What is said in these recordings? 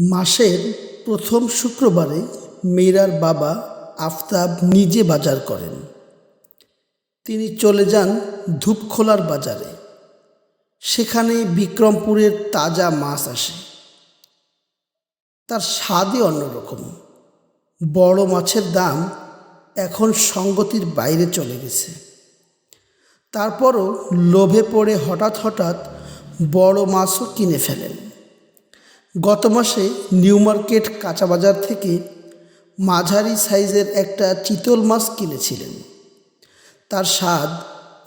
মাসের প্রথম শুক্রবারে মীরার বাবা আফতাব নিজে বাজার করেন। তিনি চলে যান ধূপখোলার বাজারে। সেখানে বিক্রমপুরের তাজা মাছ আসে। তার স্বাদই অন্যরকম। বড় মাছের দাম এখন সঙ্গতির বাইরে চলে গেছে। তারপরও লোভে পড়ে হঠাৎ হঠাৎ বড় মাছও কিনে ফেলেন। গত মাসে নিউ মার্কেট কাঁচা বাজার থেকে মাঝারি সাইজের একটা চিতল মাছ কিনেছিলেন। তার স্বাদ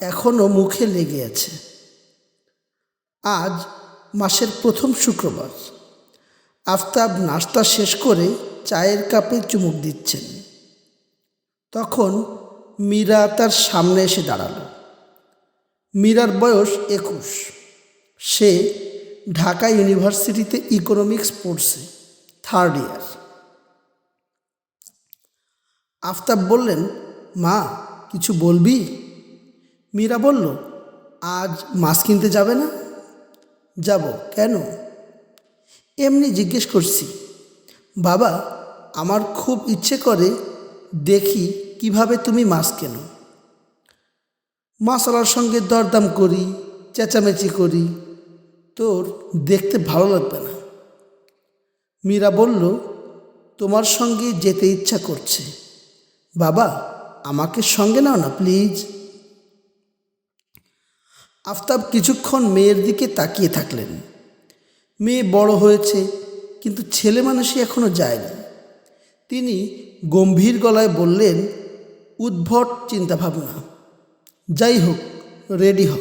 এখনও মুখে লেগে আছে। আজ মাসের প্রথম শুক্রবার। আফতাব নাস্তা শেষ করে চায়ের কাপে চুমুক দিচ্ছেন। তখন মীরা তার সামনে এসে দাঁড়াল। মীরার বয়স একুশ। সে ঢাকা ইউনিভার্সিটিতে ইকোনমিক্স পড়ছে থার্ড ইয়ার আফতাব বললেন, মা, কিছু বলবি? মীরা বলল, আজ মাছ কিনতে যাবে না? যাব, কেন? এমনি জিজ্ঞেস করছি, বাবা, আমার খুব ইচ্ছে করে দেখি কীভাবে তুমি মাছ কেনো। মাসালার সঙ্গে দরদাম করি, চেঁচামেচি করি তোর দেখতে ভালো লাগবে না। মীরা বলল, তোমার সঙ্গে যেতে ইচ্ছা করছে। বাবা, আমাকে সঙ্গে নাও না, প্লিজ। আফতাব কিছুক্ষণ মেয়ের দিকে তাকিয়ে থাকলেন। মেয়ে বড় হয়েছে, কিন্তু ছেলে মানুষই এখনও যায়নি। তিনি গম্ভীর গলায় বললেন, উদ্ভট চিন্তাভাবনা। যাই হোক, রেডি হ।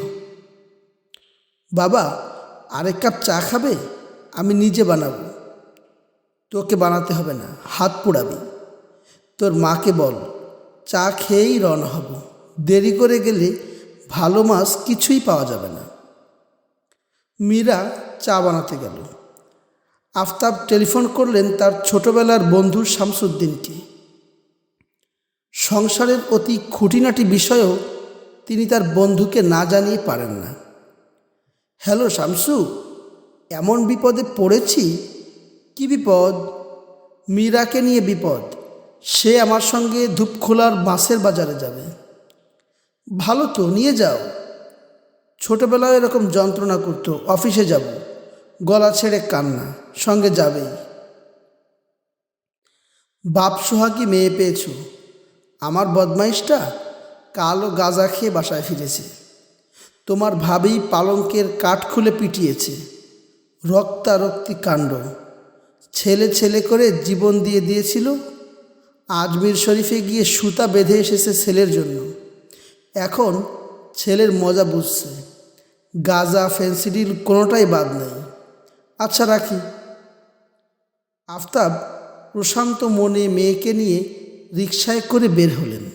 বাবা আরেক কাপ চা খাবে? আমি নিজে বানাবো। তোকে বানাতে হবে না, হাত পোড়াবি। তোর মাকে বল, চা খেয়েই রওনা হব। দেরি করে গেলে ভালো মাছ কিছুই পাওয়া যাবে না। মীরা চা বানাতে গেল। আফতাব টেলিফোন করলেন তার ছোটবেলার বন্ধু শামসুদ্দিনকে। সংসারের অতি খুঁটিনাটি বিষয়েও তিনি তার বন্ধুকে না জানিয়ে পারেন না। হ্যালো শামসু, এমন বিপদে পড়েছি? কি বিপদ? মীরাকে নিয়ে বিপদ। সে আমার সঙ্গে ধূপখোলার বাঁশের বাজারে যাবে। ভালো তো, নিয়ে যাও। ছোটবেলায় এরকম যন্ত্রণা করতো, অফিসে যাব। গলা ছেড়ে কান্না, সঙ্গে যাবেই। বাপ সোহাগী মেয়ে পেয়েছ। আমার বদমাইশটা কালো গাঁজা খেয়ে বাসায় ফিরেছে। তোমার ভাবেই পালঙ্কের কাঠ খুলে পিটিয়েছে। রক্তারক্তি কাণ্ড। ছেলে ছেলে করে জীবন দিয়ে দিয়েছিল। আজমির শরীফে গিয়ে সুতা বেঁধে এসেছে ছেলের জন্য। এখন ছেলের মজা বুঝছে। গাজা, ফেন্সিডিল কোনোটাই বাদ নেই। আচ্ছা রাখি। আফতাব প্রশান্ত মনে মেয়েকে নিয়ে রিকশায় করে বের হলেন।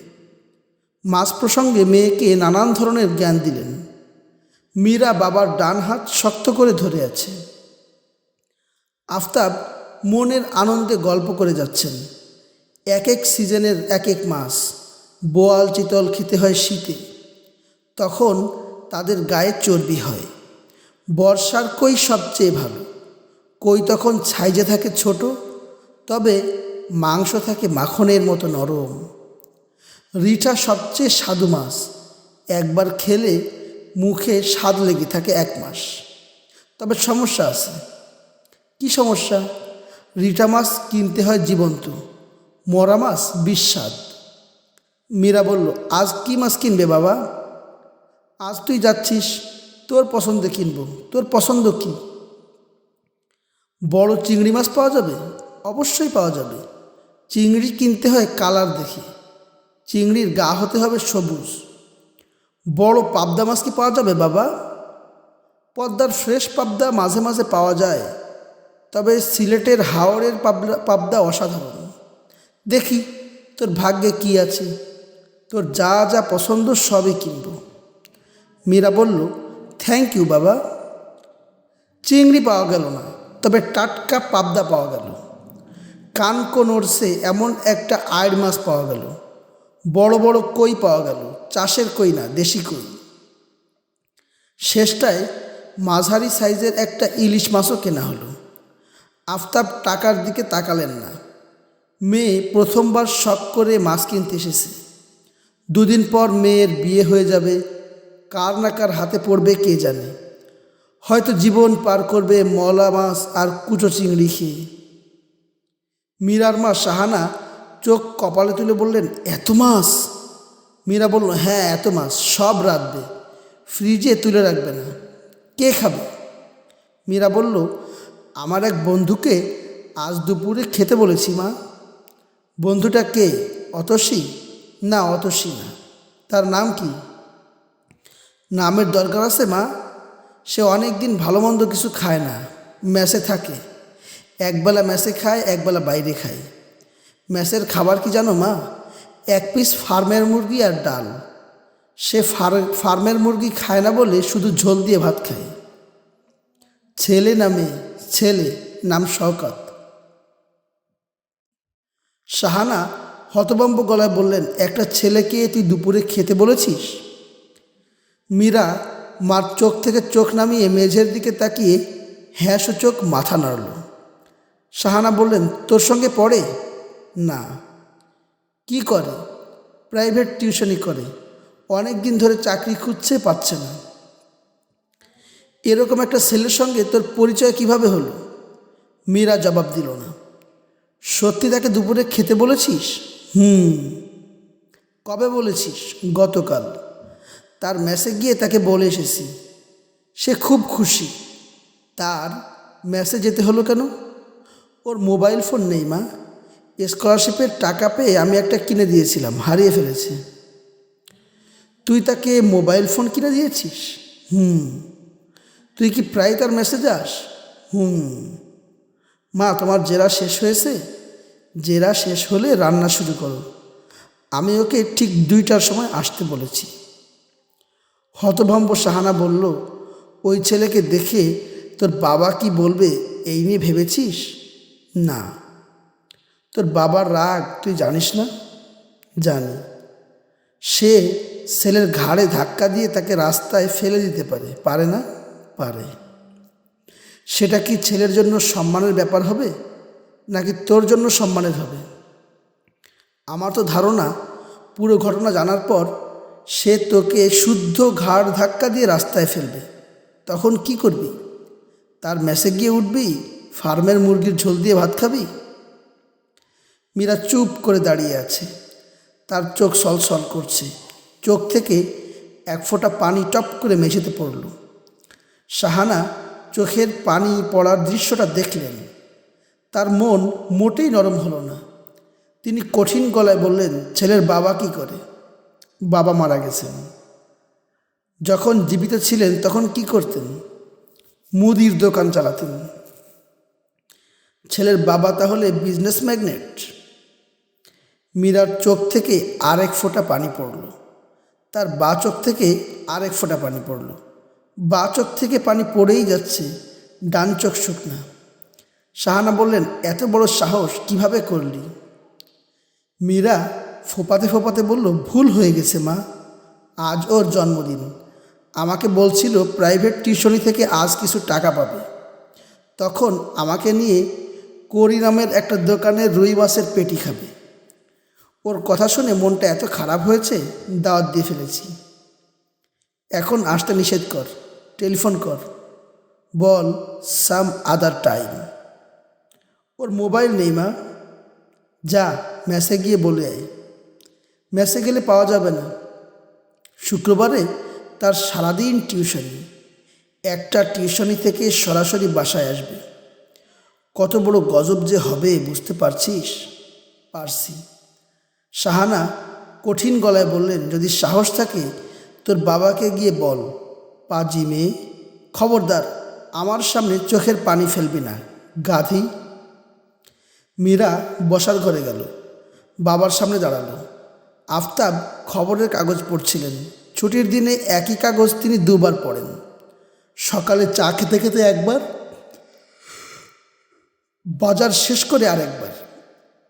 মাছ প্রসঙ্গে মেয়েকে নানান ধরনের জ্ঞান দিলেন। মীরা বাবার ডান হাত শক্ত করে ধরে আছে। আফতাব মনের আনন্দে গল্প করে যাচ্ছেন। এক এক সিজনের এক এক মাস, বোয়াল চিতল খেতে হয় শীতে। তখন তাদের গায়ে চর্বি হয়। বর্ষার কই সবচেয়ে ভালো? কই তখন ছাইজে থাকে ছোট, তবে মাংস থাকে মাখনের মতো নরম। রিঠা সবচেয়ে স্বাদু মাছ, একবার খেলে মুখে স্বাদ লেগে থাকে এক মাস। তবে সমস্যা আছে। কি সমস্যা? রিটা মাছ কিনতে হয় জীবন্ত, মরা মাছ বিস্বাদ। মীরা বলল, আজ কি মাছ কিনবে বাবা? আজ তুই যাচ্ছিস, তোর পছন্দে কিনবো। তোর পছন্দ কি? বড় চিংড়ি মাছ পাওয়া যাবে? অবশ্যই পাওয়া যাবে। চিংড়ি কিনতে হয় কালার দেখে। চিংড়ির গা হতে হবে সবুজ। বড় পাবদা মাছ কি পাওয়া যাবে, বাবা? পদ্মার ফ্রেশ পাবদা মাঝে মাঝে পাওয়া যায়, তবে সিলেটের হাওড়ের পাবদা পাবদা অসাধারণ। দেখি, তোর ভাগ্যে কি আছে? তোর যা যা পছন্দ সবই কিনব। মীরা বলল থ্যাংক ইউ বাবা। চিংড়ি পাওয়া গেল না, তবে টাটকা পাবদা পাওয়া গেল। কানকো নড়ছে এমন একটা আয়ের মাছ পাওয়া গেল। বড় বড় কই পাওয়া গেল। চাষের কই না, দেশি কই। শেষটায় মাঝারি সাইজের একটা ইলিশ মাছও কেনা হলো। আফতাব টাকার দিকে তাকালেন না। মেয়ে প্রথমবার শখ করে মাছ কিনতে এসেছে। দুদিন পর মেয়ের বিয়ে হয়ে যাবে, কার না কার হাতে পড়বে কে জানে। হয়তো জীবন পার করবে মলা মাছ আর কুচো চিংড়ি খেয়ে। মীরার মা সাহানা চোখ কপালে তুলে বললেন, এত মাছ? মীরা বলল হ্যাঁ এত মাছ, সব রাখবে ফ্রিজে তুলে রাখবে না, কে খাবে? মীরা বলল, আমার এক বন্ধুকে আজ দুপুরে খেতে বলেছি, মা। বন্ধুটা কে? অতসী? না অতসী না। তার নাম কি? নামের দরকার আছে, মা। সে অনেক দিন ভালো মন্দ কিছু খায় না মেসে থাকে। একবেলা মেসে খায়, একবেলা বাইরে খায়। মেসের খাবার কি জানো, মা? পিস ফার্মের মুরগি আর ডাল। সে ফার, ফার্মের মুরগি খায় না বলে শুধু ঝোল দিয়ে ভাত খায়। ছেলে নামে ছেলে, নাম শওকত। শাহানা হতবম্ব গলায় বললেন, একটা ছেলেকে তুই দুপুরে খেতে বলেছিস? মীরা মার চোখ থেকে চোখ নামিয়ে মেঝের দিকে তাকিয়ে হ্যাঁ সূচক মাথা নাড়ল। শাহানা বললেন, তোর সঙ্গে পড়ে? না। কি করে? প্রাইভেট টিউশনি করে। অনেক দিন ধরে চাকরি খুঁজছে, পাচ্ছে না। এরকম একটা ছেলের সঙ্গে তোর পরিচয় কীভাবে হলো? মীরা জবাব দিল না। সত্যি তাকে দুপুরে খেতে বলেছিস? হুম। কবে বলেছিস? গতকাল। তার মেসে গিয়ে তাকে বলে এসেছি। সে খুব খুশি। তার মেসে যেতে হলো কেন? ওর মোবাইল ফোন নেই, মা। স্কলারশিপের টাকা পেয়ে আমি একটা কিনে দিয়েছিলাম, হারিয়ে ফেলেছে। তুই তাকে মোবাইল ফোন কিনে দিয়েছিস? হুম। তুই কি প্রায় তার মেসেজ আস? হুম। মা, তোমার জেরা শেষ হয়েছে? জেরা শেষ হলে রান্না শুরু করো। আমি ওকে ঠিক দুইটার সময় আসতে বলেছি। হতভম্ব সাহানা বলল, ওই ছেলেকে দেখে তোর বাবা কি বলবে এই নিয়ে ভেবেছিস? না। তোর বাবার রাগ তুই জানিস না? জানি। সে ছেলের ঘাড়ে ধাক্কা দিয়ে তাকে রাস্তায় ফেলে দিতে পারে। পারে না? পারে। সেটা কি ছেলের জন্য সম্মানের ব্যাপার হবে? নাকি তোর জন্য সম্মানের হবে? আমার তো ধারণা, পুরো ঘটনা জানার পর সে তোকে শুদ্ধ ঘাড় ধাক্কা দিয়ে রাস্তায় ফেলবে। তখন কি করবি? তার মেসে গিয়ে উঠবি? ফার্মের মুরগির ঝোল দিয়ে ভাত খাবি? মীরা চুপ করে দাঁড়িয়ে আছে। তার চোখ সলসল করছে। চোখ থেকে এক ফোঁটা পানি টপ করে মেঝেতে পড়ল। শাহানা চোখের পানি পড়ার দৃশ্যটা দেখলেন। তার মন মোটেই নরম হলো না। তিনি কঠিন গলায় বললেন, ছেলের বাবা কি করে? বাবা মারা গেছেন। যখন জীবিত ছিলেন তখন কি করতেন? মুদির দোকান চালাতেন। ছেলের বাবা তাহলে বিজনেস ম্যাগনেট মীরার চোখ থেকে আরেক ফোঁটা পানি পড়ল। তার বা চোখ থেকে আরেক ফোঁটা পানি পড়ল। বা চোখ থেকে পানি পড়েই যাচ্ছে, ডান চোখ শুকনা। শাহানা বললেন, এত বড় সাহস কীভাবে করলি? মীরা ফোপাতে ফোপাতে বলল, ভুল হয়ে গেছে মা, আজ ওর জন্মদিন। আমাকে বলছিল প্রাইভেট টিউশনি থেকে আজ কিছু টাকা পাবে। তখন আমাকে নিয়ে করি নামের একটা দোকানে রুই মাছের পেটি খাবে। ওর কথা শুনে মনটা এত খারাপ হয়েছে, দাওয়াত দিয়ে ফেলেছি। এখন আসতে নিষেধ কর, টেলিফোন কর। বল, সাম আদার টাইম। ওর মোবাইল নেই মা। যা, মেসে গিয়ে বলে আয়। মেসে গেলে পাওয়া যাবে না। শুক্রবারে তার সারাদিন টিউশনি। একটা টিউশনি থেকে সরাসরি বাসায় আসবে। কত বড় গজব যে হবে, বুঝতে পারছিস? পারছি। শাহানা কঠিন গলায় বললেন, যদি সাহস থাকে, তোর বাবাকে গিয়ে বল। পাজি মেয়ে, খবরদার, আমার সামনে চোখের পানি ফেলবি না। গাধি। মীরা বসার ঘরে গেল। বাবার সামনে দাঁড়াল। আফতাব খবরের কাগজ পড়ছিলেন। ছুটির দিনে একই কাগজ তিনি দুবার পড়েন। সকালে চা খেতে খেতে একবার, বাজার শেষ করে আরেকবার।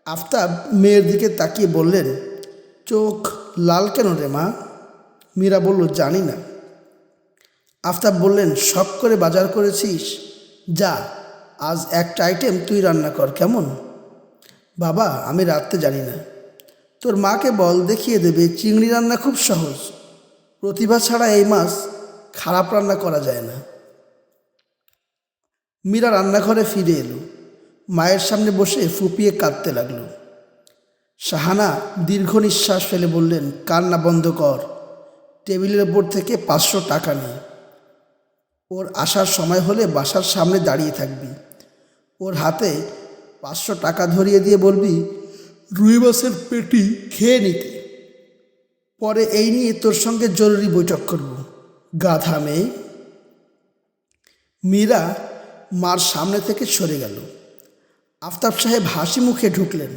আফতাব মেয়ের দিকে তাকিয়ে বললেন, চোখ লাল কেন রে মা? মীরা বলল, জানি না। আফতাব বললেন, শখ করে বাজার করেছিস? যা, আজ একটা আইটেম তুই রান্না কর, কেমন? বাবা, আমি রাত্রে জানি না। তোর মাকে বল, দেখিয়ে দেবে, চিংড়ি রান্না খুব সহজ। প্রতিভা ছাড়া এই মাছ খারাপ রান্না করা যায় না। মীরা রান্নাঘরে ফিরে এলো। মায়ের সামনে বসে ফুপিয়ে কাঁদতে লাগল। শাহানা দীর্ঘ নিঃশ্বাস ফেলে বললেন, কান্না বন্ধ কর, টেবিলের ওপর থেকে পাঁচশো টাকা নেই ওর আসার সময় হলে বাসার সামনে দাঁড়িয়ে থাকবি। ওর হাতে পাঁচশো টাকা ধরিয়ে দিয়ে বলবি রুই মাছের পেটি খেয়ে নিতে পরে এই নিয়ে তোর সঙ্গে জরুরি বৈঠক করব। গাধা মেয়ে। মীরা মার সামনে থেকে সরে গেল। আফতাব সাহেব হাসি মুখে ঢুকলেন।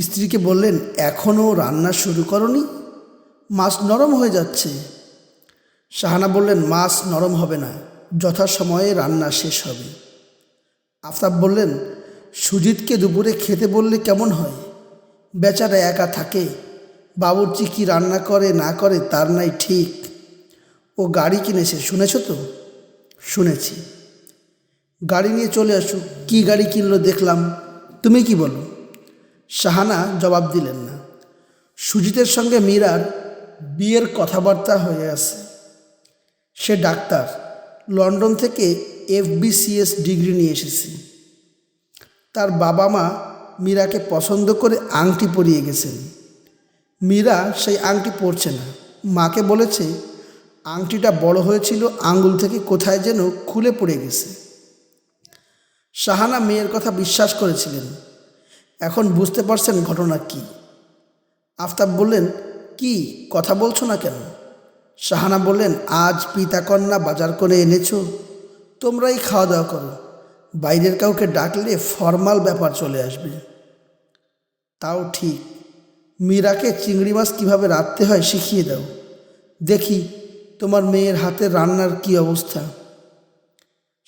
স্ত্রীকে বললেন এখনও রান্না শুরু করনি? মাছ নরম হয়ে যাচ্ছে। শাহানা বললেন, মাছ নরম হবে না, যথাসময়ে রান্না শেষ হবে। আফতাব বললেন, সুজিতকে দুপুরে খেতে বললে কেমন হয়? বেচারা একা থাকে, বাবুর্চি কি রান্না করে না করে তার নাই ঠিক। ও গাড়ি কিনেছে, শুনেছ তো? শুনেছি। গাড়ি নিয়ে চলে আসুক কি গাড়ি কিনলো দেখলাম। তুমি কি বলো? শাহানা জবাব দিলেন না। সুজিতের সঙ্গে মীরার বিয়ের কথাবার্তা হয়ে আছে। সে ডাক্তার। লন্ডন থেকে এফবিসিএস ডিগ্রি নিয়ে এসেছে। তার বাবা মা মীরাকে পছন্দ করে আংটি পরিয়ে গেছেন। মীরা সেই আংটি পরছে না। মাকে বলেছে, আংটিটা বড় হয়েছিল আঙ্গুল থেকে কোথায় যেন খুলে পড়ে গেছে। শাহানা মেয়ের কথা বিশ্বাস করেছিলেন। এখন বুঝতে পারছেন ঘটনা কি। আফতাব বললেন, কি? কথা বলছো না কেন? শাহানা বললেন, আজ পিতা কন্যা বাজার করে এনেছো। তোমরাই খাওয়া দাওয়া করো। বাইরের কাউকে ডাকলে ফর্মাল ব্যাপার চলে আসবে। তাও ঠিক। মীরাকে চিংড়ি মাছ কীভাবে রাঁধতে হয় শিখিয়ে দাও। দেখি তোমার মেয়ের হাতের রান্নার কি অবস্থা?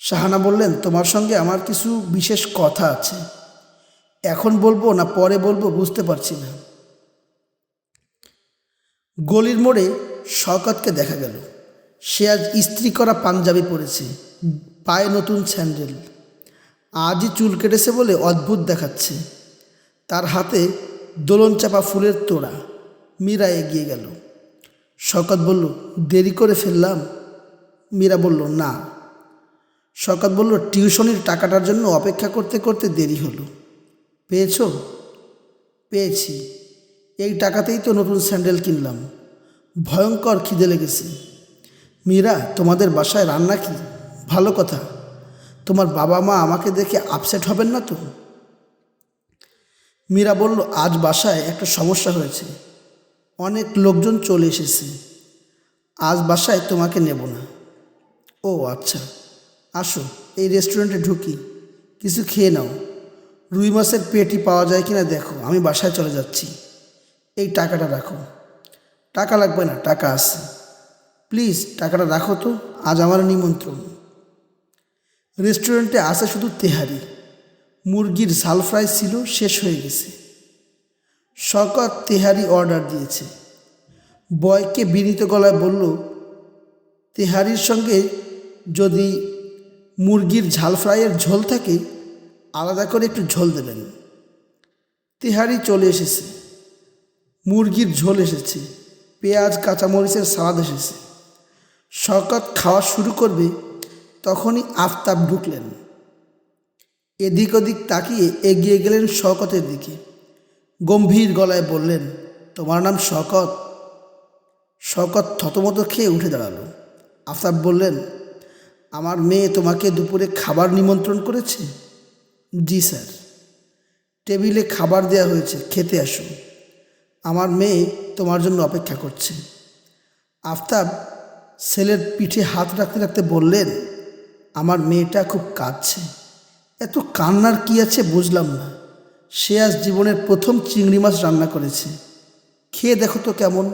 শাহানা বললেন, তোমার সঙ্গে আমার কিছু বিশেষ কথা আছে। এখন বলব না, পরে বলব, বুঝতে পারছি না। গলির মোড়ে শওকতকে দেখা গেল। সে আজ ইস্ত্রি করা পাঞ্জাবি পরেছে, পায়ে নতুন স্যান্ডেল। আজই চুল কেটেছে বলে অদ্ভুত দেখাচ্ছে। তার হাতে দোলন চাপা ফুলের তোড়া মীরা এগিয়ে গেল। শকত বলল, দেরি করে ফেললাম? মীরা বলল, না। শকত বলল, টিউশনির টাকাটার জন্য অপেক্ষা করতে করতে দেরি হলো। পেয়েছ? পেয়েছি। এই টাকাতেই তো নতুন স্যান্ডেল কিনলাম। ভয়ঙ্কর খিদে লেগেছে। মীরা, তোমাদের বাসায় রান্না কি? ভালো কথা। তোমার বাবা মা আমাকে দেখে আপসেট হবেন না তো? মীরা বলল, আজ বাসায় একটা সমস্যা হয়েছে। অনেক লোকজন চলে এসেছে। আজ বাসায় তোমাকে নেব না। ও আচ্ছা। আসো, এই রেস্টুরেন্টে ঢুকি। কিছু খেয়ে নাও। রুই মাছের পেটি পাওয়া যায় কিনা দেখো, আমি বাসায় চলে যাচ্ছি। এই টাকাটা রাখো। টাকা লাগবে না, টাকা আছে। প্লিজ, টাকাটা রাখো তো, আজ আমার নিমন্ত্রণ। রেস্টুরেন্টে আছে শুধু তেহারি। মুরগির ঝাল ফ্রাই ছিল, শেষ হয়ে গেছে। শকত তেহারি অর্ডার দিয়েছে। বয়কে বিনীত গলায় বলল, তেহারির সঙ্গে যদি মুরগির ঝাল ফ্রাইয়ের ঝোল থাকে আলাদা করে একটু ঝোল দেবেন। তেহারি চলে এসেছে। মুরগির ঝোল এসেছে। পেঁয়াজ, কাঁচামরিচের সালাদ এসেছে। শকত খাওয়া শুরু করবে তখনই আফতাব ঢুকলেন। এদিক ওদিক তাকিয়ে এগিয়ে গেলেন শকতের দিকে। গম্ভীর গলায় বললেন, তোমার নাম শকত শকত থতমত খেয়ে উঠে দাঁড়াল। আফতাব বললেন আমার মেয়ে তোমাকে দুপুরে খাবার নিমন্ত্রণ করেছে? জি, স্যার। টেবিলে খাবার দেওয়া হয়েছে, খেতে আসো আমার মেয়ে তোমার জন্য অপেক্ষা করছে। আফতাব ছেলের পিঠে হাত রাখতে রাখতে বললেন, আমার মেয়েটা খুব কাঁদছে। এত কান্নার কি আছে বুঝলাম না। সে আজ জীবনের প্রথম চিংড়ি মাছ রান্না করেছে। খেয়ে দেখো তো কেমন।